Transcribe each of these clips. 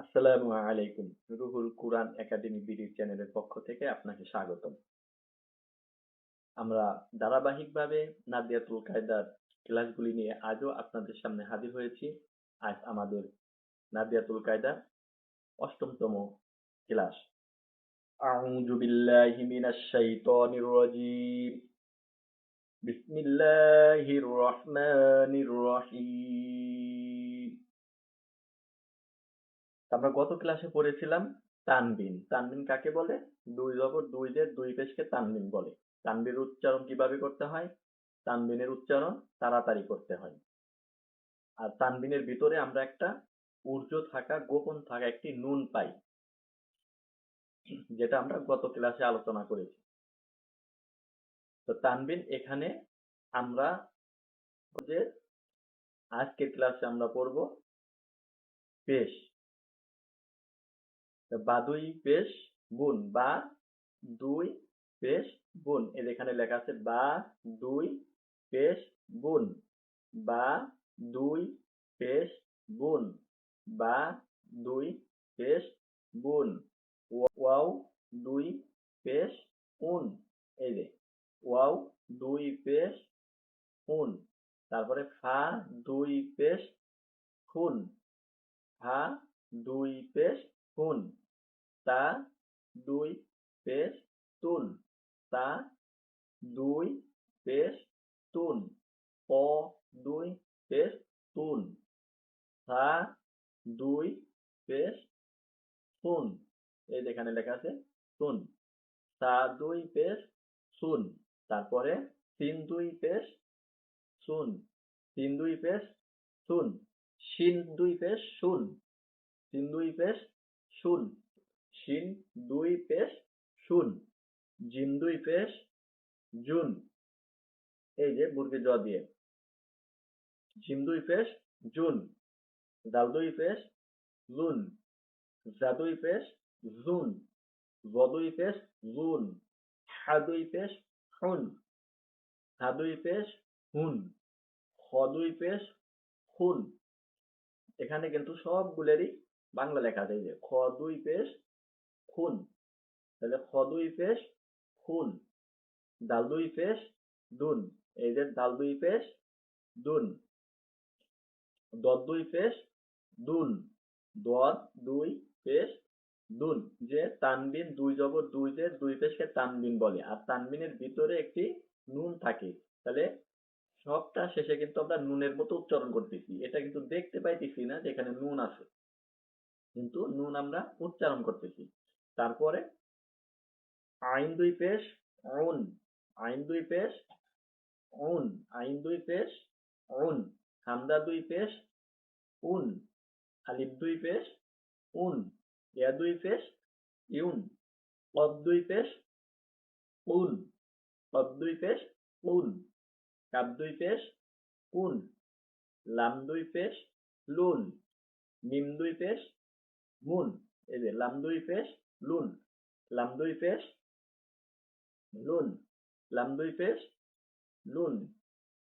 আসসালামু আলাইকুম। রুহুল কুরআন academy BD চ্যানেলের পক্ষ থেকে আপনাকে স্বাগতম। আমরা ধারাবাহিকভাবে নাদিয়াতুল কায়দার ক্লাসগুলি নিয়ে আজও আপনাদের সামনে হাজির হয়েছি। আজ আমাদের নাদিয়াতুল কায়দার অষ্টমতম ক্লাস। আউযু বিল্লাহি মিনাশ শাইতানির রাজীম। বিসমিল্লাহির রহমানির রহিম। আমরা গত ক্লাসে পড়েছিলাম তানবিন। তানবিন কাকে বলে? দুই জবর দুই জের দুই পেশকে তানবিন বলে। তানবিনের উচ্চারণ কীভাবে করতে হয়? তানবিনের উচ্চারণ তাড়াতাড়ি করতে হয়। আর তানবিনের ভিতরে আমরা একটা ঊর্ধ্ব থাকা, গোপন থাকা, একটি নুন পাই, যেটা আমরা গত ক্লাসে আলোচনা করেছি। তো তানবিন এখানে আমরা যে আজকের ক্লাসে আমরা পড়ব, পেশ। বা দুই পেশ গুণ বা দুই পেশ গুণ। এর এখানে লেখা আছে বা দুই পেশ গুণ, বা দুই পেশ গুণ, বা দুই পেশ গুণ। ওয়াও, দুই পেশ উন এই যে ওয়াও, দুই পেশ উন তারপরে ফা, দুই পেশ খুন ফা, দুই পেশ খুন তা দুই পেশ তুন। তা দুই পেশ তুন। প দুই পেশ তুন। সা দুই পেশ সুন। এই যেখানে লেখা আছে সুন সা দুই পেশ সুন। তারপরে তিন দুই পেশ সুন। তিন দুই পেশ সুন। শিন দুই পেশ শুন তিন দুই পেশ শুন শিন দুই পেশ শুন জিন দুই পেশ জুন এই যে বুর্গে জ দিয়ে জিম দুই পেশ জুন দাল দুই পেশ লুন জা দুই পেশ জুন জ দুই পেশ জুন হা দুই পেশ হুন হা দুই পেশ হুন খ দুই পেশ খুন এখানে কিন্তু সবগুলোরই বাংলা লেখা এই যে খ দুই পেশ খুন। তাহলে খ দুই পেশ, খুন। ডাল দুই পেশ, দুন। এই যে ডাল দুই পেশ, দুন। দদ দুই পেশ, দুন। দদ দুই পেশ, দুন। যে তানবিন, দুই জবর দুই যে দুই পেশকে তানবিন বলে। আর তানবিনের ভিতরে একটি নুন থাকে। তাহলে সবটা শেষে কিন্তু আমরা নুনের মতো উচ্চারণ করতেছি। এটা কিন্তু দেখতে পাইতেছি না যে এখানে নুন আছে। কিন্তু নুন আমরা উচ্চারণ করতেছি। তারপরে আইন দুই পেশ অন আইন দুই পেশ অন আইন দুই পেশ অন হামদা দুই পেশ উন আলিফ দুই পেশ উন ইয়া দুই পেশ ইউন কব দুই পেশ উন কব দুই পেশ উন কাব দুই পেশ কুন লাম দুই পেশ লুন মিম দুই পেশ মুন এই যে লাম দুই পেশ লুন লাম দুই পেশ লুন লাম দুই পেশ লুন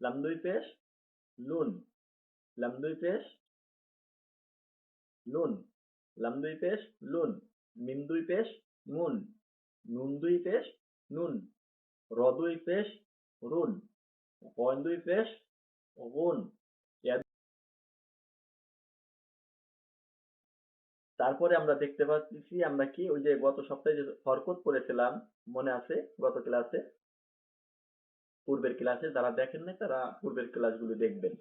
লাম দুই পেশ লুন লাম দুই পেশ লুন লাম দুই পেশ লুন মিম দুই পেশ মুন নুন দুই পেশ নুন র দুই পেশ রুন গন দুই পেশ গুন তারপরে আমরা দেখতে পাচ্ছি আমরা কি, ওই যে গত সপ্তাহে যে হরকত করেছিলাম, মনে আছে গত ক্লাসে পূর্বের ক্লাসে যারা দেখেন নাই তারা পূর্বের ক্লাসগুলো দেখবেন।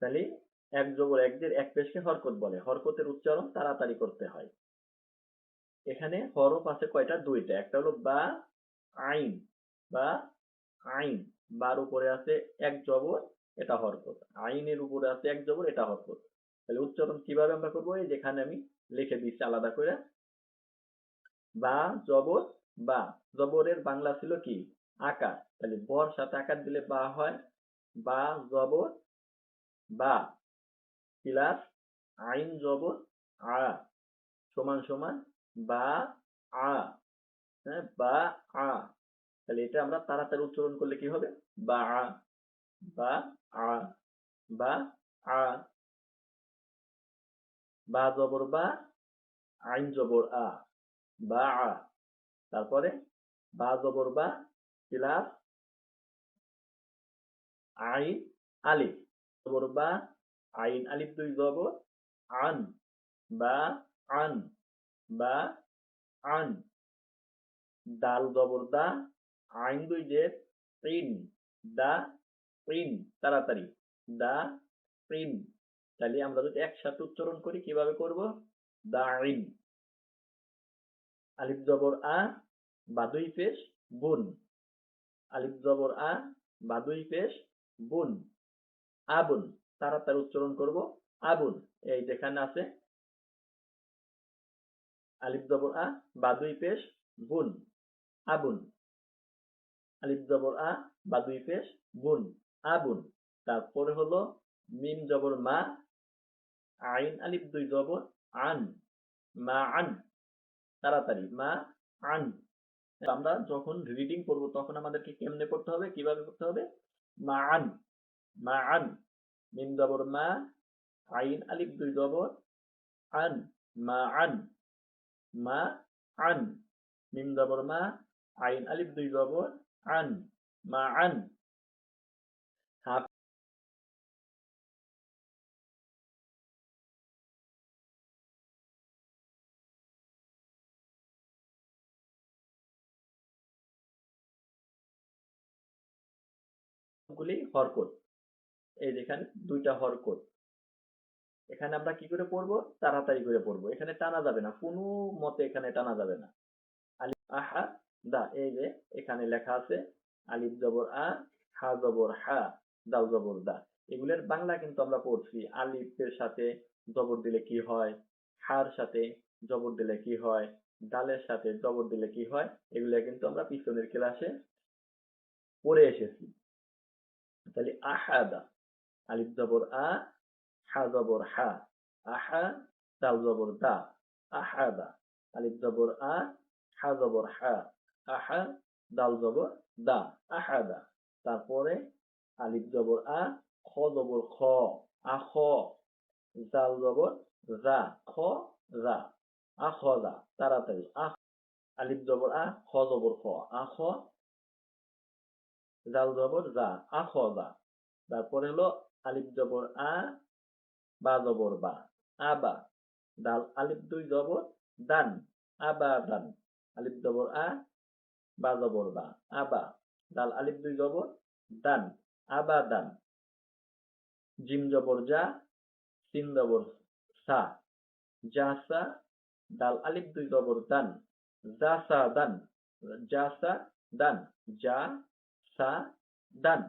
তাহলে এক জবর একদের এক পেশকে হরকত বলে। হরকতের উচ্চারণ তাড়াতাড়ি করতে হয়। এখানে হরফ আছে কয়টা? দুইটা। একটা হলো বা, আইন। বা, আইন। বার উপরে আছে এক জবর, এটা হরকত। আইনের উপরে আছে এক জবর, এটা হরকত। তাহলে উচ্চারণ কীভাবে আমরা করব? এই যেখানে আমি লিখে দিচ্ছি আলাদা করে। বা, জবর, বা। জবরের বাংলা ছিল কি? আকার। তাহলে বর সাথে আকার দিলে বা হয়। বা, জবর, বা। প্লাস আইন জবর, আ। সমান সমান বা, আ। হ্যাঁ বা, আ। তাহলে এটা আমরা তাড়াতাড়ি উচ্চারণ করলে কি হবে? বা, আ। বা আ। বা, আ। বা জবর বা, আইন জবর আ, বা আ। তারপরে বা জবর বা প্লাস আইন, আলিফ। জবর বা, আইন, আলিফ দুই জবর, আন, বা আন বা, আন। দাল জবর দা, আইন দুই জের ইন দা ইন তাড়াতাড়ি। দা ইন তাহলে আমরা যদি একসাথে উচ্চারণ করি, কীভাবে করব? দা ইন আলিফ জবর আ, বা দুই পেশ, বুন। আলিফ জবর আ, বা দুই পেশ, বুন। আবুন, তাড়াতাড়ি উচ্চারণ করব, আবুন। এই যেখানে আছে। আলিফ জবর আ, বা দুই পেশ, বুন। আবুন। আলিফ জবর আ, বা দুই পেশ, বুন। আবুন। তারপরে হলো, মিম জবর মা আইন আলিফ দুই জবর আন, মা আন, তাড়াতাড়ি, মা আন। আমরা যখন রিডিং করব তখন আমাদেরকে কেমনে পড়তে হবে? কীভাবে পড়তে হবে? মা আন মা আন, মিম জবর মা, আইন আলিফ দুই জবর আন, মা আন মা আন। মিম জবর মা, আইন আলিফ দুই জবর আন, মা আন। গুলি হরকত এই যেখানে দুইটা হরকত এখানে আমরা কি করে পড়ব? তাড়াতাড়ি করে পড়ব। এখানে টানা যাবে না। কোনো মতে এখানে টানা যাবে না। আলিফ আহা দা, এই যে এখানে লেখা আছে, আলিফ জবর, আ, হা জবর, হা দাল জবর, দা। এগুলোর বাংলা কিন্তু আমরা পড়ছি। আলিফের সাথে জবর দিলে কি হয়? হার সাথে জবর দিলে কি হয়? ডালের সাথে জবর দিলে কি হয়? এগুলো কিন্তু আমরা পিছনের ক্লাসে পড়ে এসেছি। তাহলে আহাদা, আলিফ জবর আ, হা জবর হা, আহা দাল জবর দা, আহাদা, আলিফ জবর আ, হা জবর হা, আহা দাল জবর দা, আহাদা। তারপরে আলিফ জবর আ, খ জবর খ আখ জাল জবর যা, খ যা আখ যা, তাড়াতাড়ি আখ আলিফ জবর আ, খ জবর খ আখ জাল জবর যা আখ যা তারপরে হলো আলিফ জবর আ, বা জবর বা। আবা দাল আলিফ দুই জবর, দান। আবা দান। আলিফ জবর আ, বা জবর বা। আবা দাল আলিফ দুই জবর, দান। আবা দান। জিম জবর যা সিন জবর সা। জাসা দাল আলিফ দুই জবর, দান। যা জাসা দান। যা জাসা দান। যা সা দান।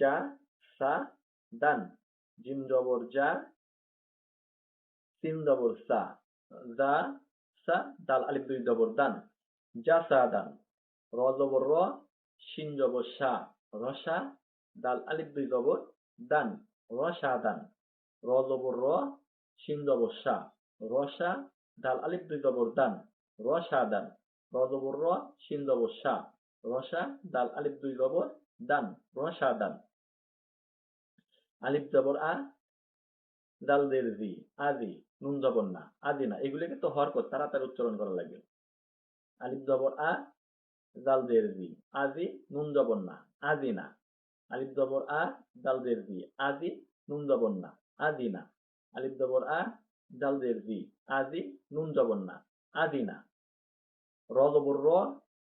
যা সা দান। জিম জবর যা সিন জবর সা যা সা দাল, আলিফ দুই জবর দান। যা সা দান। র জবর র, শিন জবর সা রসা দাল, আলিফ দুই জবর দান। রসা দান। র জবর র, শিন জবর সা রসা দাল, আলিফ দুই জবর দান। রসা দান। র জবর র, শিন জবর সা। রসা দাল আলিফ দুই জবর দান রসা দান আলিফ জবর আ দাল দের জি আজি নুন জবর না আজি না, এগুলোকে তো হরকত তাড়াতাড়ি উচ্চারণ করা লাগবে। আলিফ জবর আ দাল দের জি আজি নুন জবর না আজি না। আলিফ জবর আ দাল দের জি আজি নুন জবর না আজি না। আলিফ জবর আ দাল দের জি আজি নুন জবর না আজি না। র জবর র,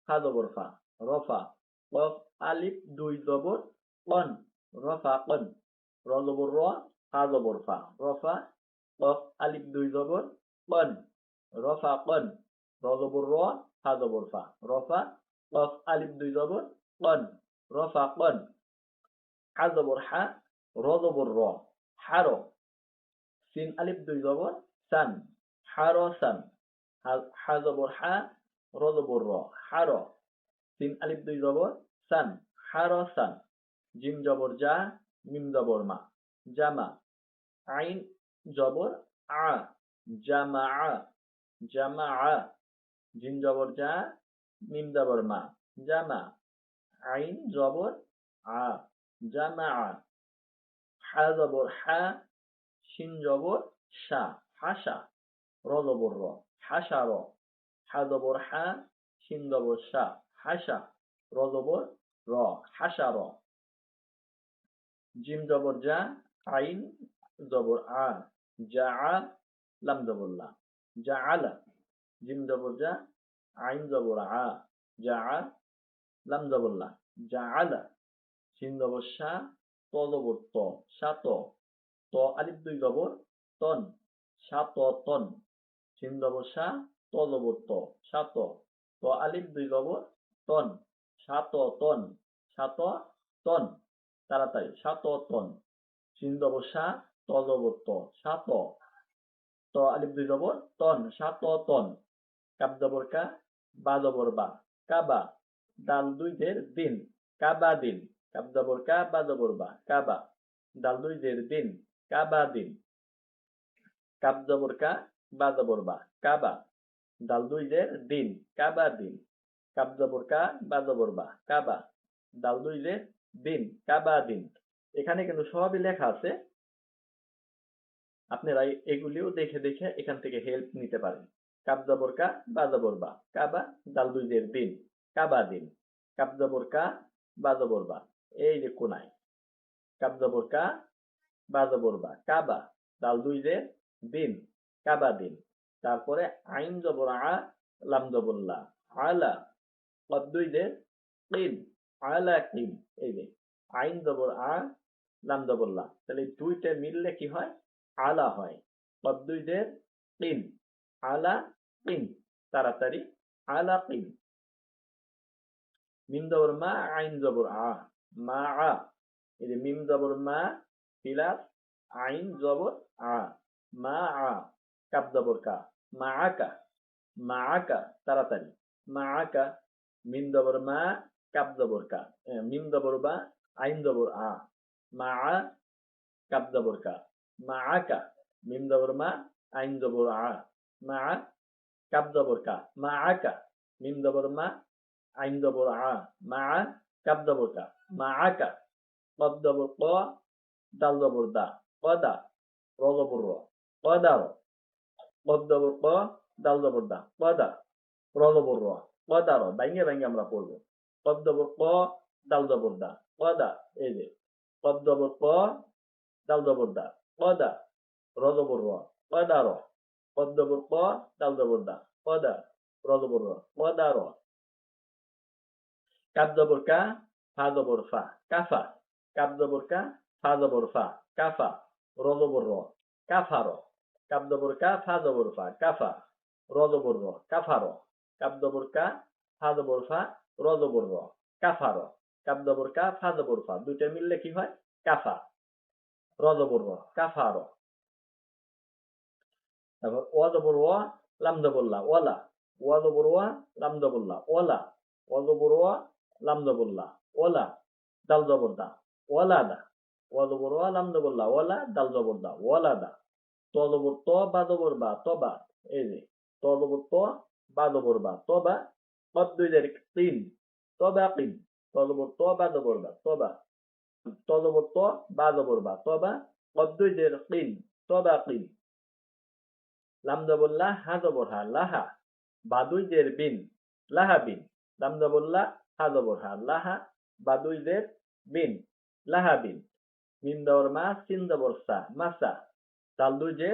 ফা জবর ফা। রফা কফ আলিফ দুই জবর কন রফা কন র জবর র ফা জবর ফা রফা কফ আলিফ দুই জবর কন রফা কন র জবর র ফা জবর ফা রফা কফ আলিফ দুই জবর কন রফা কন হা জবর হা র জবর র হার সিন আলিফ দুই জবর সান হার সান হা জবর হা র জবর র হার সিন আলিফ দুই জবর সান, হার সান, জিম জবর যা মিম জবর মা, জামা, আইন জবর আ, জামা জামা জিম জবর যা মিম জবর মা, জামা, আইন জবর আ, জামা হা জবর হা, শিন জবর সা হাসা র জবর র হাসা র, হা জবর হা, শিন জবর সা হাসা র জবর র, হাসা, র। জিম জবর যা আইন জবর আ যা আ, লাম জবর লা। যা আলা জিম জবর যা আইন জবর আ যা আ, লাম জবর লা। যা আলা শিন জবর সা, ত জবর ত, সা, ত। ত, আলিফ, দুই জবর, তন। সা, ত, তন। শিন জবর সা, ত জবর ত, সা, ত। ত, আলিফ, দুই জবর তন সা ত তন সা ত তন তাড়াতাড়ি সা ত তন জবর সা ত জবর ত সা ত আলিফ দুই জবর তন সা ত তন কাব জবর কা, বা জবর বা কাবা দাল দুই দের দিন কাবা দিন কাব জবর কা, বা জবর বা কাবা দাল দুই দের দিন কাবা দিন কাব জবর কা, বা জবর বা কাবা দাল দুই দের দিন কাবা দিন। কাব জবর কা বা জবর বা, কাবা। দাল দিন কাবা দিন। এখানে কিন্তু সবই লেখা আছে। আপনারা এগুলিও দেখে দেখে এখান থেকে হেল্প নিতে পারেন। কা বা বা, কাবা, দাল দুই দের দিন কাবা দিন। কা বা বা, এই যে কোনায়। কা বা বা, কাবা, দাল দুই দের দিন কাবা দিন। তারপরে আইন জবর আ, লাম জবর লা, আলা কদ দুই কিন আলা কিন এই যে আইন জবর আ লাম তাহলে দুইটা মিললে কি হয়? আলা হয়। কদ দুই দের কিন আলা কিন তাড়াতাড়ি আলা কিন মিম জবর মা, আইন জবর আ, মা আ। এই যে মিম জবর মা প্লাস আইন জবর আ, মা আ কাব জবর কা, মা আকা মা আকা তাড়াতাড়ি, মা আকা মিম জবর মা কাব জবর কা। মিম জবর বা, আইন আ। মা আ কাব জবর কা। মা আকা মিম জবর মা, আইন জবর আ। মা আ কাব জবর কা। মা আকা মিম জবর মা, আইন জবর আ। মা আ জবর কা। মা আকা কদ জবর ক, দাল দা। কদা। র র। কদ জবর ক, দাল জবর দা। কদা। র র। কদার ভাঙ্গে ভাঙ্গে আমরা পড়ব কদ জবর ক দাল জবর দা কদা এই যে জবর ক দাল জবর দা কদা র জবর র কদ জবর ক দাল জবর দা কদা র জবর র কাব কা ফা ফা কাফা কাব জবর কা ফা ফা কাফা র জবর র কাফা র কাব জবর কা ফা ফা কাফা র র কাফা র কাব জবর কা, ফা জবর ফা, র জবর র কাফা র জবর কা, ফা জবর ফা দুইটা মিললে কি হয়? কাফা র জবর র কাফা র। তারপর ও জবর ও লাম জবর লা ওয়ালা ও জবর ও লাম জবর লা ওয়ালা ও জবর ও লাম জবর লা ওয়ালা দাল জবর দা ওয়ালা দা ও জবর ও লাম জবর লা ওয়ালা দাল জবর দা ওয়ালা দা। জবর বা জবর এই যে, ত ত বা জবর বা তবা ত জবর ত বা জবর বা তবা কদ দুই দের কিন তবা কিন লাম জবর লা হা জবর হা লাহা, বাদুইদের বিন, লাহা বিন। লাম জবর লা হা জবর হা লাহা, বাদুইদের বিন, লাহা বিন। মিম জবর মা সিন জবর সা মাসা দাল দুই যে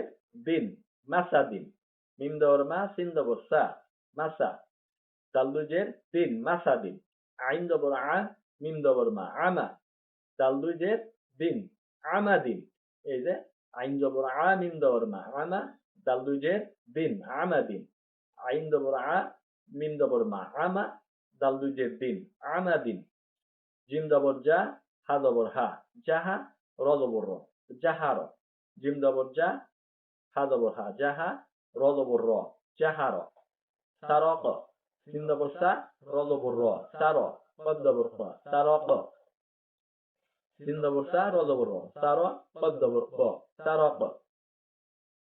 দিন মাসা জবর মা সিন জবর সা মাসা যে দিন মাসা দিন আইন জবর আ মিম জবর মা আমা দুই দিন আমা দিন এই যে আইন জবর আ মিম জবর মা আমা দাল দুই যে দিন আমা দিন আইন জবর আ মিম জবর মা আমা দাল দুই যে দিন আমা দিন জিম জবর যা হা জবর হা যাহা র জবর র যাহা র জিম জবর যা হা জবর হা যাহা র জবর র যাহা র সারক সিন জবর সা র قد র সার কদ জবর ক সারক সিন জবর سرا র জবর র সার